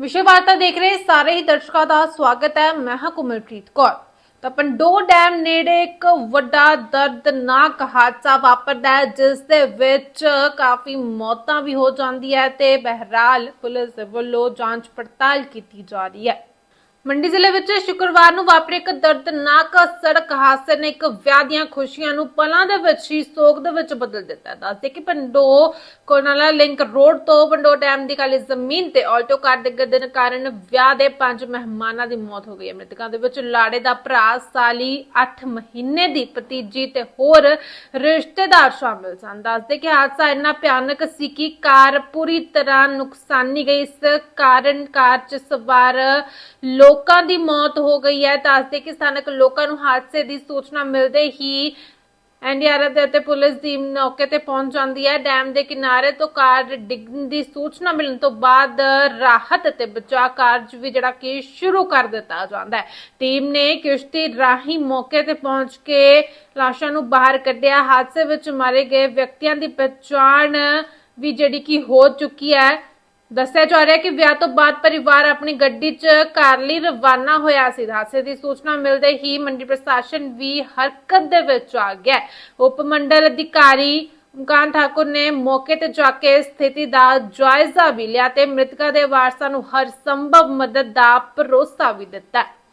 ਵਿਸ਼ੇ ਵਾਰਤਾ ਦੇਖ ਰਹੇ ਸਾਰੇ ਹੀ ਦਰਸ਼ਕਾਂ ਦਾ ਸਵਾਗਤ ਹੈ। ਮੈਂ ਹਾਂ ਕੁਮਲਪ੍ਰੀਤ ਕੌਰ। ਤਾਂ ਪੰਡੋ ਡੈਮ ਨੇੜੇ ਇੱਕ ਵੱਡਾ ਦਰਦਨਾਕ ਹਾਦਸਾ ਵਾਪਰਦਾ ਹੈ, ਜਿਸ ਦੇ ਵਿੱਚ ਕਾਫੀ ਮੌਤਾਂ ਵੀ ਹੋ ਜਾਂਦੀ ਹੈ ਤੇ ਬਹਿਰਾਲ ਪੁਲਿਸ ਵੱਲੋਂ ਜਾਂਚ ਪੜਤਾਲ ਕੀਤੀ ਜਾ ਰਹੀ ਹੈ। ਮੰਡੀ ਜ਼ਿਲ੍ਹੇ ਵਿੱਚ ਸ਼ੁੱਕਰਵਾਰ ਨੂੰ ਵਾਪਰੇ ਇੱਕ ਦਰਦਨਾਕ ਸੜਕ ਹਾਦਸੇ ਨੇ ਇੱਕ ਵਿਆਹ ਦੀਆਂ ਖੁਸ਼ੀਆਂ ਨੂੰ ਪਲਾਂ ਦੇ ਵਿੱਚ ਹੀ ਸੋਗ ਦੇ ਵਿੱਚ ਬਦਲ ਦਿੱਤਾ। ਦੱਸਦੇ ਕਿ ਪੰਡੋ ਕੋਨਾਲਾ ਲਿੰਕ ਰੋਡ ਤੋਂ ਪੰਡੋ ਡੈਮ ਦੀ ਕਾਲੀ ਜ਼ਮੀਨ ਤੇ ਆਲਟੋ ਕਾਰ ਡਿੱਗਣ ਦੇ ਕਾਰਨ ਵਿਆਹ ਦੇ ਪੰਜ ਮਹਿਮਾਨਾਂ ਦੀ ਮੌਤ ਹੋ ਗਈ। ਹੈ ਮ੍ਰਿਤਕਾਂ ਦੇ ਵਿੱਚ ਲਾੜੇ ਦਾ ਭਰਾ, ਸਾਲੀ 8 ਮਹੀਨੇ ਦੀ ਭਤੀਜੀ ਤੇ ਹੋਰ ਰਿਸ਼ਤੇਦਾਰ ਸ਼ਾਮਿਲ ਸਨ। ਦੱਸਦੇ ਕਿ ਹਾਦਸਾ ਇੰਨਾ ਭਿਆਨਕ ਸੀ ਕਿ ਕਾਰ ਪੂਰੀ ਤਰ੍ਹਾਂ ਨੁਕਸਾਨੀ ਗਈ। ਇਸ ਕਾਰਨ ਕਾਰ 'ਚ ਸਵਾਰ ਲੋਕ ਦੀ ਮੌਤ ਹੋ ਗਈ ਹੈ। ਦੱਸਦੇ ਕਿ ਸਥਾਨਕ ਲੋਕਾਂ ਨੂੰ ਹਾਦਸੇ ਦੀ ਸੂਚਨਾ ਮਿਲਦੇ ਹੀ ਐਨਡੀਆਰਐਫ ਦੇ ਅਤੇ ਪੁਲਿਸ ਦੀ ਮੌਕੇ ਤੇ ਪਹੁੰਚ ਜਾਂਦੀ ਹੈ। ਡੈਮ ਦੇ ਕਿਨਾਰੇ ਤੋਂ ਕਾਰ ਡਿੱਗਣ ਦੀ ਸੂਚਨਾ ਮਿਲਣ ਤੋਂ ਬਾਅਦ ਰਾਹਤ ਅਤੇ ਬਚਾਅ ਕਾਰਜ ਵੀ ਜਿਹੜਾ ਕਿ ਸ਼ੁਰੂ ਕਰ ਦਿੱਤਾ ਜਾਂਦਾ ਹੈ। ਟੀਮ ਨੇ ਕਿਸ਼ਤੀ ਰਾਹੀਂ ਮੌਕੇ ਤੇ ਪਹੁੰਚ ਕੇ ਲਾਸ਼ਾਂ ਨੂੰ ਬਾਹਰ ਕੱਢਿਆ। ਹਾਦਸੇ ਵਿੱਚ ਮਾਰੇ ਗਏ ਵਿਅਕਤੀਆਂ ਦੀ ਪਛਾਣ ਵੀ ਜਿਹੜੀ ਕਿ ਹੋ ਚੁੱਕੀ ਹੈ। ਦੱਸਿਆ ਜਾ ਰਿਹਾ ਕਿ ਵਿਆਹ ਤੋਂ ਬਾਅਦ ਪਰਿਵਾਰ ਆਪਣੀ ਗੱਡੀ 'ਚ ਘਰ ਲਈ ਰਵਾਨਾ ਹੋਇਆ ਸੀ। ਹਾਦਸੇ ਦੀ ਸੂਚਨਾ ਮਿਲਦੇ ਹੀ ਮੰਡੀ ਪ੍ਰਸ਼ਾਸਨ ਵੀ ਹਰਕਤ ਦੇ ਵਿੱਚ ਆ ਗਿਆ ਉਪ ਮੰਡਲ ਅਧਿਕਾਰੀ ਮੁਕਾਨ ਠਾਕੁਰ ਨੇ ਮੌਕੇ ਤੇ ਜਾ ਕੇ ਸਥਿਤੀ ਦਾ ਜਾਇਜ਼ਾ ਵੀ ਲਿਆ ਤੇ ਮ੍ਰਿਤਕਾਂ ਦੇ ਵਾਰਸਾਂ ਨੂੰ ਹਰ ਸੰਭਵ ਮਦਦ ਦਾ ਭਰੋਸਾ ਵੀ ਦਿੱਤਾ